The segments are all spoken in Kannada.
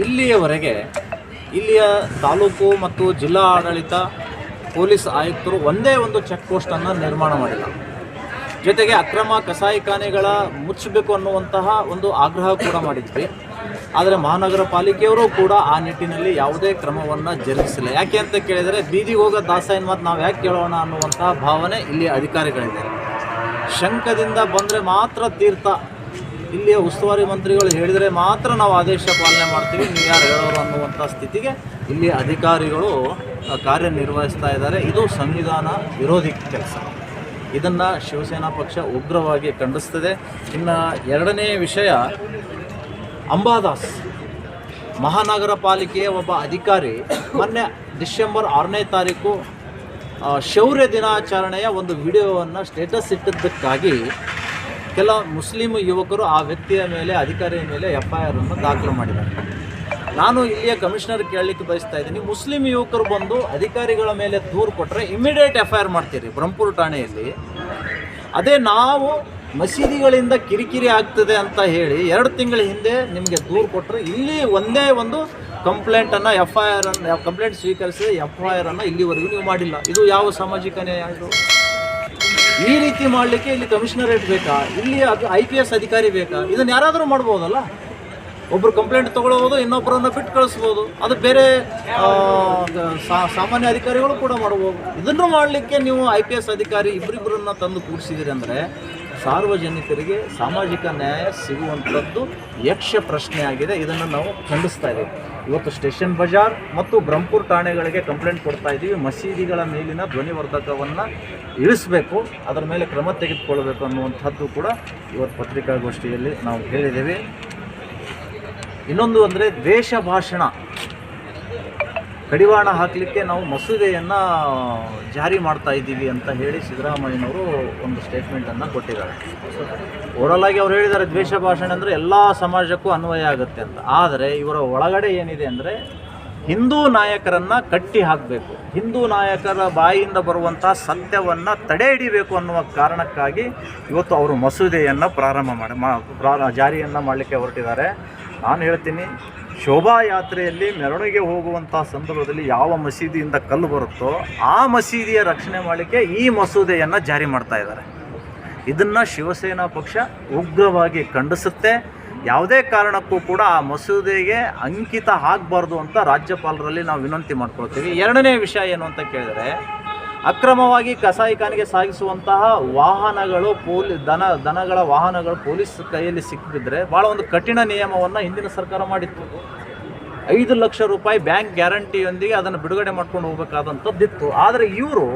ಇಲ್ಲಿಯವರೆಗೆ ಇಲ್ಲಿಯ ತಾಲೂಕು ಮತ್ತು ಜಿಲ್ಲಾ ಆಡಳಿತ ಪೊಲೀಸ್ ಆಯುಕ್ತರು ಒಂದೇ ಒಂದು ಚೆಕ್ ಪೋಸ್ಟನ್ನು ನಿರ್ಮಾಣ ಮಾಡಿಲ್ಲ. ಜೊತೆಗೆ ಅಕ್ರಮ ಕಸಾಯಿಖಾನೆಗಳ ಮುಚ್ಚಬೇಕು ಅನ್ನುವಂತಹ ಒಂದು ಆಗ್ರಹ ಕೂಡ ಮಾಡಿದ್ವಿ. ಆದರೆ ಮಹಾನಗರ ಪಾಲಿಕೆಯವರು ಕೂಡ ಆ ನಿಟ್ಟಿನಲ್ಲಿ ಯಾವುದೇ ಕ್ರಮವನ್ನು ಜರುಗಿಸಿಲ್ಲ. ಯಾಕೆ ಅಂತ ಕೇಳಿದರೆ ಬೀದಿಗೆ ಹೋಗೋ ದಾಸಾಯನ ಮಾತು ನಾವು ಯಾಕೆ ಕೇಳೋಣ ಅನ್ನುವಂತಹ ಭಾವನೆ ಇಲ್ಲಿ ಅಧಿಕಾರಿಗಳಿದೆ. ಶಂಕದಿಂದ ಬಂದರೆ ಮಾತ್ರ ತೀರ್ಥ ಇಲ್ಲಿಯ ಉಸ್ತುವಾರಿ ಮಂತ್ರಿಗಳು ಹೇಳಿದರೆ ಮಾತ್ರ ನಾವು ಆದೇಶ ಪಾಲನೆ ಮಾಡ್ತೀವಿ. ನೀವು ಯಾರು ಹೇಳೋರು ಅನ್ನುವಂಥ ಸ್ಥಿತಿಗೆ ಇಲ್ಲಿ ಅಧಿಕಾರಿಗಳು ಕಾರ್ಯನಿರ್ವಹಿಸ್ತಾ ಇದ್ದಾರೆ. ಇದು ಸಂವಿಧಾನ ವಿರೋಧಿ ಕೆಲಸ. ಇದನ್ನು ಶಿವಸೇನಾ ಪಕ್ಷ ಉಗ್ರವಾಗಿ ಖಂಡಿಸ್ತದೆ ಇನ್ನು ಎರಡನೇ ವಿಷಯ, ಅಂಬಾದಾಸ್ ಮಹಾನಗರ ಪಾಲಿಕೆಯ ಒಬ್ಬ ಅಧಿಕಾರಿ ಮೊನ್ನೆ ಡಿಸೆಂಬರ್ ಆರನೇ ತಾರೀಕು ಶೌರ್ಯ ದಿನಾಚರಣೆಯ ಒಂದು ವಿಡಿಯೋವನ್ನು ಸ್ಟೇಟಸ್ ಇಟ್ಟಿದ್ದಕ್ಕಾಗಿ ಕೆಲ ಮುಸ್ಲಿಂ ಯುವಕರು ಆ ವ್ಯಕ್ತಿಯ ಮೇಲೆ, ಅಧಿಕಾರಿಯ ಮೇಲೆ ಎಫ್ ಐ ಆರನ್ನು ದಾಖಲು ಮಾಡಿದ್ದಾರೆ. ನಾನು ಇಲ್ಲಿಯ ಕಮಿಷನರ್ ಕೇಳಲಿಕ್ಕೆ ಬಯಸ್ತಾ ಇದ್ದೀನಿ. ಮುಸ್ಲಿಂ ಯುವಕರು ಬಂದು ಅಧಿಕಾರಿಗಳ ಮೇಲೆ ದೂರು ಕೊಟ್ಟರೆ ಇಮಿಡಿಯೇಟ್ ಎಫ್ ಐ ಆರ್ ಮಾಡ್ತೀರಿ ಬ್ರಹ್ಮಪುರ ಠಾಣೆಯಲ್ಲಿ. ಅದೇ ನಾವು ಮಸೀದಿಗಳಿಂದ ಕಿರಿಕಿರಿ ಆಗ್ತದೆ ಅಂತ ಹೇಳಿ ಎರಡು ತಿಂಗಳ ಹಿಂದೆ ನಿಮಗೆ ದೂರು ಕೊಟ್ಟರೆ ಇಲ್ಲಿ ಒಂದೇ ಒಂದು ಕಂಪ್ಲೇಂಟನ್ನು ಎಫ್ ಐ ಆರ್ ಅನ್ನು ಕಂಪ್ಲೇಂಟ್ ಸ್ವೀಕರಿಸಿ ಎಫ್ ಐ ಆರ್ ಅನ್ನು ಇಲ್ಲಿವರೆಗೂ ನೀವು ಮಾಡಿಲ್ಲ. ಇದು ಯಾವ ಸಾಮಾಜಿಕ ನ್ಯಾಯ ಇದು? ಈ ರೀತಿ ಮಾಡಲಿಕ್ಕೆ ಇಲ್ಲಿ ಕಮಿಷನರೇಟ್ ಬೇಕಾ? ಇಲ್ಲಿ ಅದು ಐ ಪಿ ಎಸ್ ಅಧಿಕಾರಿ ಬೇಕಾ? ಇದನ್ನು ಯಾರಾದರೂ ಮಾಡ್ಬೋದಲ್ಲ? ಒಬ್ಬರು ಕಂಪ್ಲೇಂಟ್ ತೊಗೊಳ್ಬೋದು ಇನ್ನೊಬ್ಬರನ್ನ ಫಿಟ್ ಕಳಿಸ್ಬೋದು. ಅದು ಬೇರೆ ಸಾಮಾನ್ಯ ಅಧಿಕಾರಿಗಳು ಕೂಡ ಮಾಡ್ಬೋದು. ಇದನ್ನು ಮಾಡಲಿಕ್ಕೆ ನೀವು ಐ ಪಿ ಎಸ್ ಅಧಿಕಾರಿ ಇಬ್ಬರಿಬ್ಬರನ್ನ ತಂದು ಕೂರಿಸಿದಿರಿ ಅಂದರೆ ಸಾರ್ವಜನಿಕರಿಗೆ ಸಾಮಾಜಿಕ ನ್ಯಾಯ ಸಿಗುವಂಥದ್ದು ಯಕ್ಷ ಪ್ರಶ್ನೆ ಆಗಿದೆ ಇದನ್ನು ನಾವು ಖಂಡಿಸ್ತಾ ಇದ್ದೀವಿ. ಇವತ್ತು ಸ್ಟೇಷನ್ ಬಜಾರ್ ಮತ್ತು ಬ್ರಹ್ಮಪುರ ಠಾಣೆಗಳಿಗೆ ಕಂಪ್ಲೇಂಟ್ ಕೊಡ್ತಾ ಇದ್ದೀವಿ. ಮಸೀದಿಗಳ ಮೇಲಿನ ಧ್ವನಿವರ್ಧಕವನ್ನು ಇಳಿಸಬೇಕು, ಅದರ ಮೇಲೆ ಕ್ರಮ ತೆಗೆದುಕೊಳ್ಬೇಕು ಅನ್ನುವಂಥದ್ದು ಕೂಡ ಇವತ್ತು ಪತ್ರಿಕಾಗೋಷ್ಠಿಯಲ್ಲಿ ನಾವು ಹೇಳಿದ್ದೇವೆ. ಇನ್ನೊಂದು ಅಂದರೆ ದ್ವೇಷ ಭಾಷಣ. ಕಡಿವಾಣ ಹಾಕಲಿಕ್ಕೆ ನಾವು ಮಸೂದೆಯನ್ನು ಜಾರಿ ಮಾಡ್ತಾ ಇದ್ದೀವಿ ಅಂತ ಹೇಳಿ ಸಿದ್ದರಾಮಯ್ಯನವರು ಒಂದು ಸ್ಟೇಟ್ಮೆಂಟನ್ನು ಕೊಟ್ಟಿದ್ದಾರೆ. ಓರಲಾಗಿ ಅವ್ರು ಹೇಳಿದ್ದಾರೆ, ದ್ವೇಷ ಭಾಷಣ ಅಂದರೆ ಎಲ್ಲ ಸಮಾಜಕ್ಕೂ ಅನ್ವಯ ಆಗುತ್ತೆ ಅಂತ. ಆದರೆ ಇವರ ಒಳಗಡೆ ಏನಿದೆ ಅಂದರೆ ಹಿಂದೂ ನಾಯಕರನ್ನು ಕಟ್ಟಿ ಹಾಕಬೇಕು. ಹಿಂದೂ ನಾಯಕರ ಬಾಯಿಯಿಂದ ಬರುವಂಥ ಸತ್ಯವನ್ನು ತಡೆ ಹಿಡಿಬೇಕು ಅನ್ನುವ ಕಾರಣಕ್ಕಾಗಿ ಇವತ್ತು ಅವರು ಮಸೂದೆಯನ್ನು ಪ್ರಾರಂಭ ಮಾಡಿ ಮಾ ಜಾರಿಯನ್ನು ಮಾಡಲಿಕ್ಕೆ ಹೊರಟಿದ್ದಾರೆ. ನಾನು ಹೇಳ್ತೀನಿ ಶೋಭಾಯಾತ್ರೆಯಲ್ಲಿ ಮೆರವಣಿಗೆ ಹೋಗುವಂಥ ಸಂದರ್ಭದಲ್ಲಿ ಯಾವ ಮಸೀದಿಯಿಂದ ಕಲ್ಲು ಬರುತ್ತೋ ಆ ಮಸೀದಿಯ ರಕ್ಷಣೆ ಮಾಡಲಿಕ್ಕೆ ಈ ಮಸೂದೆಯನ್ನು ಜಾರಿ ಮಾಡ್ತಾ ಇದ್ದಾರೆ. ಇದನ್ನು ಶಿವಸೇನಾ ಪಕ್ಷ ಉಗ್ರವಾಗಿ ಖಂಡಿಸುತ್ತೆ. ಯಾವುದೇ ಕಾರಣಕ್ಕೂ ಕೂಡ ಆ ಮಸೂದೆಗೆ ಅಂಕಿತ ಆಗಬಾರ್ದು ಅಂತ ರಾಜ್ಯಪಾಲರಲ್ಲಿ ನಾವು ವಿನಂತಿ ಮಾಡ್ಕೊಳ್ತೀವಿ. ಎರಡನೇ ವಿಷಯ ಏನು ಅಂತ ಕೇಳಿದರೆ ಅಕ್ರಮವಾಗಿ ಕಸಾಯಿಖಾನೆಗೆ ಸಾಗಿಸುವಂತಹ ವಾಹನಗಳು ಪೋಲಿ, ದನ, ದನಗಳ ವಾಹನಗಳು ಪೊಲೀಸ್ ಕೈಯಲ್ಲಿ ಸಿಕ್ಕಿದ್ರೆ ಭಾಳ ಒಂದು ಕಠಿಣ ನಿಯಮವನ್ನು ಹಿಂದಿನ ಸರ್ಕಾರ ಮಾಡಿತ್ತು. ಐದು ಲಕ್ಷ ರೂಪಾಯಿ ಬ್ಯಾಂಕ್ ಗ್ಯಾರಂಟಿಯೊಂದಿಗೆ ಅದನ್ನು ಬಿಡುಗಡೆ ಮಾಡ್ಕೊಂಡು ಹೋಗಬೇಕಾದಂಥದ್ದಿತ್ತು ಆದರೆ ಇವರು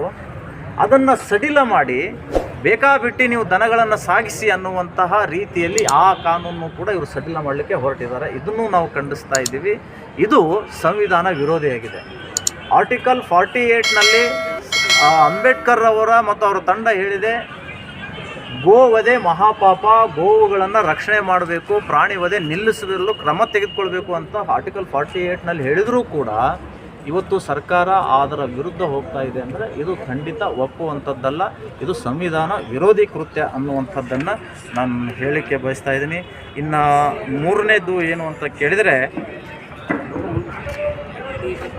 ಅದನ್ನು ಸಡಿಲ ಮಾಡಿ ಬೇಕಾಬಿಟ್ಟು ನೀವು ದನಗಳನ್ನು ಸಾಗಿಸಿ ಅನ್ನುವಂತಹ ರೀತಿಯಲ್ಲಿ ಆ ಕಾನೂನು ಕೂಡ ಇವರು ಸಡಿಲ ಮಾಡಲಿಕ್ಕೆ ಹೊರಟಿದ್ದಾರೆ. ಇದನ್ನು ನಾವು ಖಂಡಿಸ್ತಾ ಇದ್ದೀವಿ. ಇದು ಸಂವಿಧಾನ ವಿರೋಧಿಯಾಗಿದೆ. ಆರ್ಟಿಕಲ್ ಫಾರ್ಟಿ ಏಯ್ಟ್ನಲ್ಲಿ ಅಂಬೇಡ್ಕರ್ ಅವರ ಮತ್ತು ಅವರ ತಂಡ ಹೇಳಿದೆ, ಗೋವಧೆ ಮಹಾಪಾಪ, ಗೋವುಗಳನ್ನು ರಕ್ಷಣೆ ಮಾಡಬೇಕು, ಪ್ರಾಣಿ ವಧೆ ನಿಲ್ಲಿಸಲು ಕ್ರಮ ತೆಗೆದುಕೊಳ್ಬೇಕು ಅಂತ ಆರ್ಟಿಕಲ್ ಫಾರ್ಟಿ ಏಯ್ಟ್ನಲ್ಲಿ ಹೇಳಿದರೂ ಕೂಡ ಇವತ್ತು ಸರ್ಕಾರ ಅದರ ವಿರುದ್ಧ ಹೋಗ್ತಾ ಇದೆ ಅಂದರೆ ಇದು ಖಂಡಿತ ಒಪ್ಪುವಂಥದ್ದಲ್ಲ ಇದು ಸಂವಿಧಾನ ವಿರೋಧಿ ಕೃತ್ಯ ಅನ್ನುವಂಥದ್ದನ್ನು ನಾನು ಹೇಳಲಿಕ್ಕೆ ಬಯಸ್ತಾ ಇದ್ದೀನಿ. ಇನ್ನು ಮೂರನೇದು ಏನು ಅಂತ ಕೇಳಿದರೆ,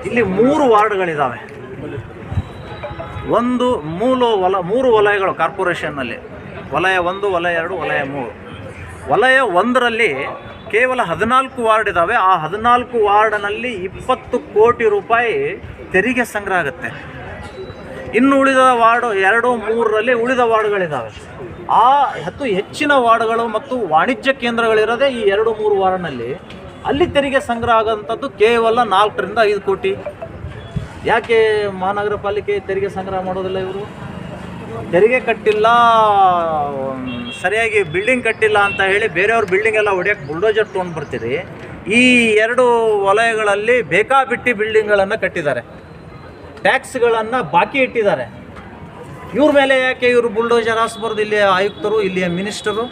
ಇಲ್ಲಿ ಮೂರು ವಾರ್ಡ್ಗಳಿದ್ದಾವೆ ಒಂದು ಮೂಲ ವಲ, ಮೂರು ವಲಯಗಳು ಕಾರ್ಪೊರೇಷನ್ನಲ್ಲಿ. ವಲಯ ಒಂದು, ವಲಯ ಎರಡು, ವಲಯ ಮೂರು. ವಲಯ ಒಂದರಲ್ಲಿ ಕೇವಲ ಹದಿನಾಲ್ಕು ವಾರ್ಡ್ ಇದ್ದಾವೆ ಆ ಹದಿನಾಲ್ಕು ವಾರ್ಡ್ನಲ್ಲಿ ಇಪ್ಪತ್ತು ಕೋಟಿ ರೂಪಾಯಿ ತೆರಿಗೆ ಸಂಗ್ರಹ ಆಗುತ್ತೆ. ಇನ್ನು ಉಳಿದ ವಾರ್ಡು ಎರಡು, ಮೂರರಲ್ಲಿ ಉಳಿದ ವಾರ್ಡ್ಗಳಿದ್ದಾವೆ ಆ ಹತ್ತು ಹೆಚ್ಚಿನ ವಾರ್ಡ್ಗಳು ಮತ್ತು ವಾಣಿಜ್ಯ ಕೇಂದ್ರಗಳಿರೋದೇ ಈ ಎರಡು, ಮೂರು ವಾರ್ಡ್ನಲ್ಲಿ ಅಲ್ಲಿ ತೆರಿಗೆ ಸಂಗ್ರಹ ಆಗೋಂಥದ್ದು ಕೇವಲ ನಾಲ್ಕರಿಂದ ಐದು ಕೋಟಿ. ಯಾಕೆ ಮಹಾನಗರ ಪಾಲಿಕೆ ತೆರಿಗೆ ಸಂಗ್ರಹ ಮಾಡೋದಿಲ್ಲ ಇವರು? ತೆರಿಗೆ ಕಟ್ಟಿಲ್ಲ ಸರಿಯಾಗಿ ಬಿಲ್ಡಿಂಗ್ ಕಟ್ಟಿಲ್ಲ ಅಂತ ಹೇಳಿ ಬೇರೆಯವ್ರ ಬಿಲ್ಡಿಂಗ್ ಎಲ್ಲ ಹೊಡೆಯೋಕ್ಕೆ ಬುಲ್ಡೋಜರ್ ತೊಗೊಂಡು ಬರ್ತೀರಿ. ಈ ಎರಡು ವಲಯಗಳಲ್ಲಿ ಬೇಕಾಬಿಟ್ಟಿ ಬಿಲ್ಡಿಂಗ್ಗಳನ್ನು ಕಟ್ಟಿದ್ದಾರೆ. ಟ್ಯಾಕ್ಸ್ಗಳನ್ನು ಬಾಕಿ ಇಟ್ಟಿದ್ದಾರೆ. ಇವ್ರ ಮೇಲೆ ಯಾಕೆ ಇವರು ಬುಲ್ಡೋಜರ್ ಹಾಸ್ಬಾರ್ದು? ಇಲ್ಲಿಯ ಆಯುಕ್ತರು, ಇಲ್ಲಿಯ ಮಿನಿಸ್ಟರು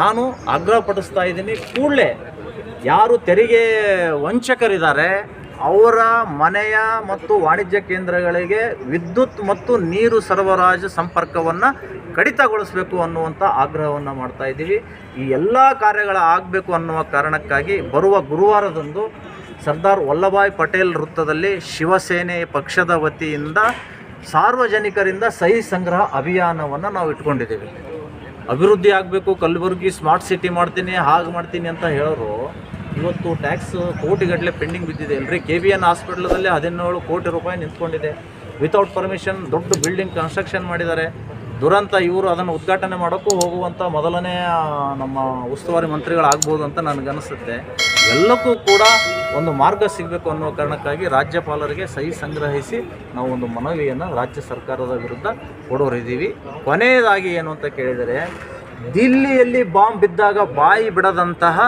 ನಾನು ಆಗ್ರಹಪಡಿಸ್ತಾ ಇದ್ದೀನಿ, ಕೂಡಲೇ ಯಾರು ತೆರಿಗೆ ವಂಚಕರಿದ್ದಾರೆ ಅವರ ಮನೆಯ ಮತ್ತು ವಾಣಿಜ್ಯ ಕೇಂದ್ರಗಳಿಗೆ ವಿದ್ಯುತ್ ಮತ್ತು ನೀರು ಸರಬರಾಜು ಸಂಪರ್ಕವನ್ನು ಕಡಿತಗೊಳಿಸಬೇಕು ಅನ್ನುವಂಥ ಆಗ್ರಹವನ್ನು ಮಾಡ್ತಾ ಇದ್ದೀವಿ. ಈ ಎಲ್ಲ ಕಾರ್ಯಗಳ ಆಗಬೇಕು ಅನ್ನುವ ಕಾರಣಕ್ಕಾಗಿ ಬರುವ ಗುರುವಾರದಂದು ಸರ್ದಾರ್ ವಲ್ಲಭಾಯ್ ಪಟೇಲ್ ವೃತ್ತದಲ್ಲಿ ಶಿವಸೇನೆ ಪಕ್ಷದ ವತಿಯಿಂದ ಸಾರ್ವಜನಿಕರಿಂದ ಸಹಿ ಸಂಗ್ರಹ ಅಭಿಯಾನವನ್ನು ನಾವು ಇಟ್ಕೊಂಡಿದ್ದೀವಿ. ಅಭಿವೃದ್ಧಿ ಆಗಬೇಕು, ಕಲಬುರಗಿ ಸ್ಮಾರ್ಟ್ ಸಿಟಿ ಮಾಡ್ತೀನಿ, ಹಾಗೆ ಮಾಡ್ತೀನಿ ಅಂತ ಹೇಳೋರು ಇವತ್ತು ಟ್ಯಾಕ್ಸ್ ಕೋಟಿಗಟ್ಟಲೆ ಪೆಂಡಿಂಗ್ ಬಿದ್ದಿದೆ. ಅಲ್ರಿ ಕೆ ಬಿ ಎನ್ ಹಾಸ್ಪಿಟ್ಲದಲ್ಲಿ ಹದಿನೇಳು ಕೋಟಿ ರೂಪಾಯಿ ನಿಂತ್ಕೊಂಡಿದೆ. ವಿತೌಟ್ ಪರ್ಮಿಷನ್ ದೊಡ್ಡ ಬಿಲ್ಡಿಂಗ್ ಕನ್ಸ್ಟ್ರಕ್ಷನ್ ಮಾಡಿದ್ದಾರೆ. ದುರಂತ ಇವರು ಅದನ್ನು ಉದ್ಘಾಟನೆ ಮಾಡೋಕ್ಕೂ ಹೋಗುವಂಥ ಮೊದಲನೇ ನಮ್ಮ ಉಸ್ತುವಾರಿ ಮಂತ್ರಿಗಳಾಗ್ಬೋದು ಅಂತ ನನಗನ್ನಿಸುತ್ತೆ. ಎಲ್ಲಕ್ಕೂ ಕೂಡ ಒಂದು ಮಾರ್ಗ ಸಿಗಬೇಕು ಅನ್ನೋ ಕಾರಣಕ್ಕಾಗಿ ರಾಜ್ಯಪಾಲರಿಗೆ ಸಹಿ ಸಂಗ್ರಹಿಸಿ ನಾವು ಒಂದು ಮನವಿಯನ್ನು ರಾಜ್ಯ ಸರ್ಕಾರದ ವಿರುದ್ಧ ಕೊಡೋರಿದ್ದೀವಿ ಕೊನೆಯದಾಗಿ ಏನು ಅಂತ ಕೇಳಿದರೆ, ದಿಲ್ಲಿಯಲ್ಲಿ ಬಾಂಬ್ ಬಿದ್ದಾಗ ಬಾಯಿ ಬಿಡದಂತಹ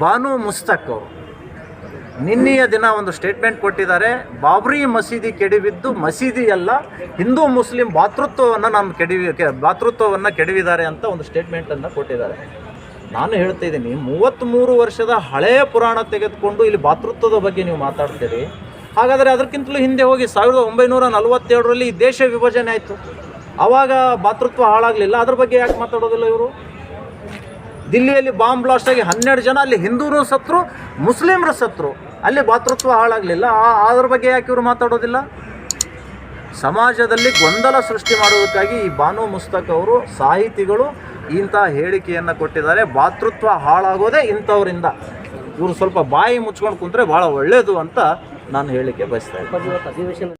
ಬಾನು ಮುಸ್ತಕ್ ಅವರು. ನಿನ್ನೆಯ ದಿನ ಒಂದು ಸ್ಟೇಟ್ಮೆಂಟ್ ಕೊಟ್ಟಿದ್ದಾರೆ, ಬಾಬ್ರಿ ಮಸೀದಿ ಕೆಡವಿದ್ದು ಮಸೀದಿ ಅಲ್ಲ, ಹಿಂದೂ ಮುಸ್ಲಿಂ ಭಾತೃತ್ವವನ್ನು ನಾನು ಕೆಡವಿ ಭಾತೃತ್ವವನ್ನು ಕೆಡವಿದ್ದಾರೆ ಅಂತ ಒಂದು ಸ್ಟೇಟ್ಮೆಂಟನ್ನು ಕೊಟ್ಟಿದ್ದಾರೆ. ನಾನು ಹೇಳ್ತಾ ಇದ್ದೀನಿ ಮೂವತ್ತ್ಮೂರು ವರ್ಷದ ಹಳೆಯ ಪುರಾಣ ತೆಗೆದುಕೊಂಡು ಇಲ್ಲಿ ಭಾತೃತ್ವದ ಬಗ್ಗೆ ನೀವು ಮಾತಾಡ್ತೀರಿ. ಹಾಗಾದರೆ ಅದಕ್ಕಿಂತಲೂ ಹಿಂದೆ ಹೋಗಿ ಸಾವಿರದ ಒಂಬೈನೂರ ನಲವತ್ತೇಳರಲ್ಲಿ ಈ ದೇಶ ವಿಭಜನೆ ಆಯಿತು. ಆವಾಗ ಭಾತೃತ್ವ ಹಾಳಾಗಲಿಲ್ಲ. ಅದ್ರ ಬಗ್ಗೆ ಯಾಕೆ ಮಾತಾಡೋದಿಲ್ಲ ಇವರು? ದಿಲ್ಲಿಯಲ್ಲಿ ಬಾಂಬ್ ಬ್ಲಾಸ್ಟ್ ಆಗಿ ಹನ್ನೆರಡು ಜನ, ಅಲ್ಲಿ ಹಿಂದೂರು ಸತ್ರು, ಮುಸ್ಲಿಮರು ಸತ್ರು. ಅಲ್ಲಿ ಭಾತೃತ್ವ ಹಾಳಾಗಲಿಲ್ಲ. ಅದ್ರ ಬಗ್ಗೆ ಯಾಕೆ ಇವರು ಮಾತಾಡೋದಿಲ್ಲ? ಸಮಾಜದಲ್ಲಿ ಗೊಂದಲ ಸೃಷ್ಟಿ ಮಾಡುವುದಕ್ಕಾಗಿ ಈ ಬಾನು ಮುಸ್ತಕ್ ಅವರು ಸಾಹಿತಿಗಳು ಇಂಥ ಹೇಳಿಕೆಯನ್ನು ಕೊಟ್ಟಿದ್ದಾರೆ. ಭಾತೃತ್ವ ಹಾಳಾಗೋದೇ ಇಂಥವರಿಂದ. ಇವರು ಸ್ವಲ್ಪ ಬಾಯಿ ಮುಚ್ಕೊಂಡು ಕುಂತ್ರೆ ಭಾಳ ಒಳ್ಳೆಯದು ಅಂತ ನಾನು ಹೇಳಿಕೆ ಬಯಸ್ತಾ ಇದ್ದೀನಿ.